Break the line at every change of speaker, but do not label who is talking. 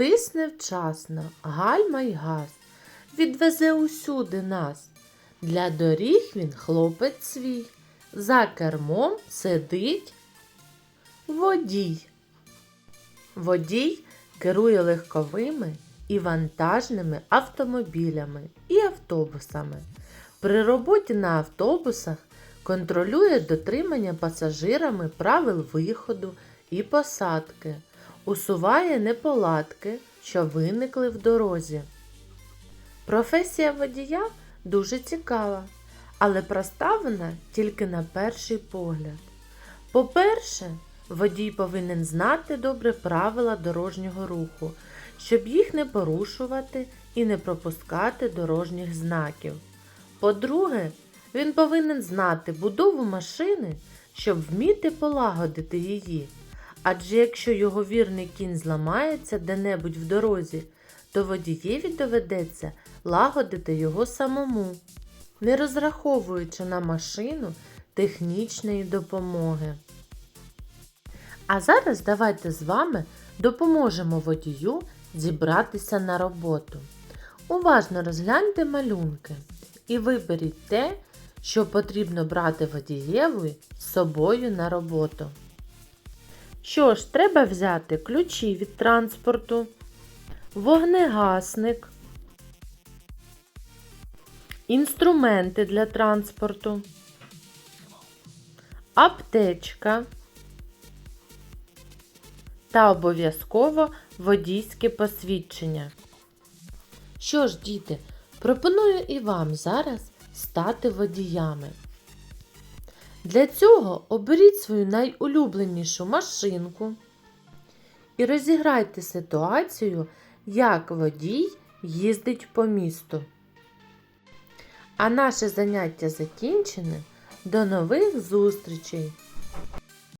Тисне вчасно, гальма й газ, відвезе усюди нас. Для доріг він хлопець свій, за кермом сидить водій. Водій керує легковими і вантажними автомобілями і автобусами. При роботі на автобусах контролює дотримання пасажирами правил виходу і посадки, усуває неполадки, що виникли в дорозі. Професія водія дуже цікава, але проста вона тільки на перший погляд. По-перше, водій повинен знати добре правила дорожнього руху, щоб їх не порушувати і не пропускати дорожніх знаків. По-друге, він повинен знати будову машини, щоб вміти полагодити її. Адже якщо його вірний кінь зламається де-небудь в дорозі, то водієві доведеться лагодити його самому, не розраховуючи на машину технічної допомоги. А зараз давайте з вами допоможемо водію зібратися на роботу. Уважно розгляньте малюнки і виберіть те, що потрібно брати водієві з собою на роботу. Що ж, треба взяти ключі від транспорту, вогнегасник, інструменти для транспорту, аптечка та обов'язково водійське посвідчення. Що ж, діти, пропоную і вам зараз стати водіями. Для цього оберіть свою найулюбленішу машинку і розіграйте ситуацію, як водій їздить по місту. А наше заняття закінчене. До нових зустрічей!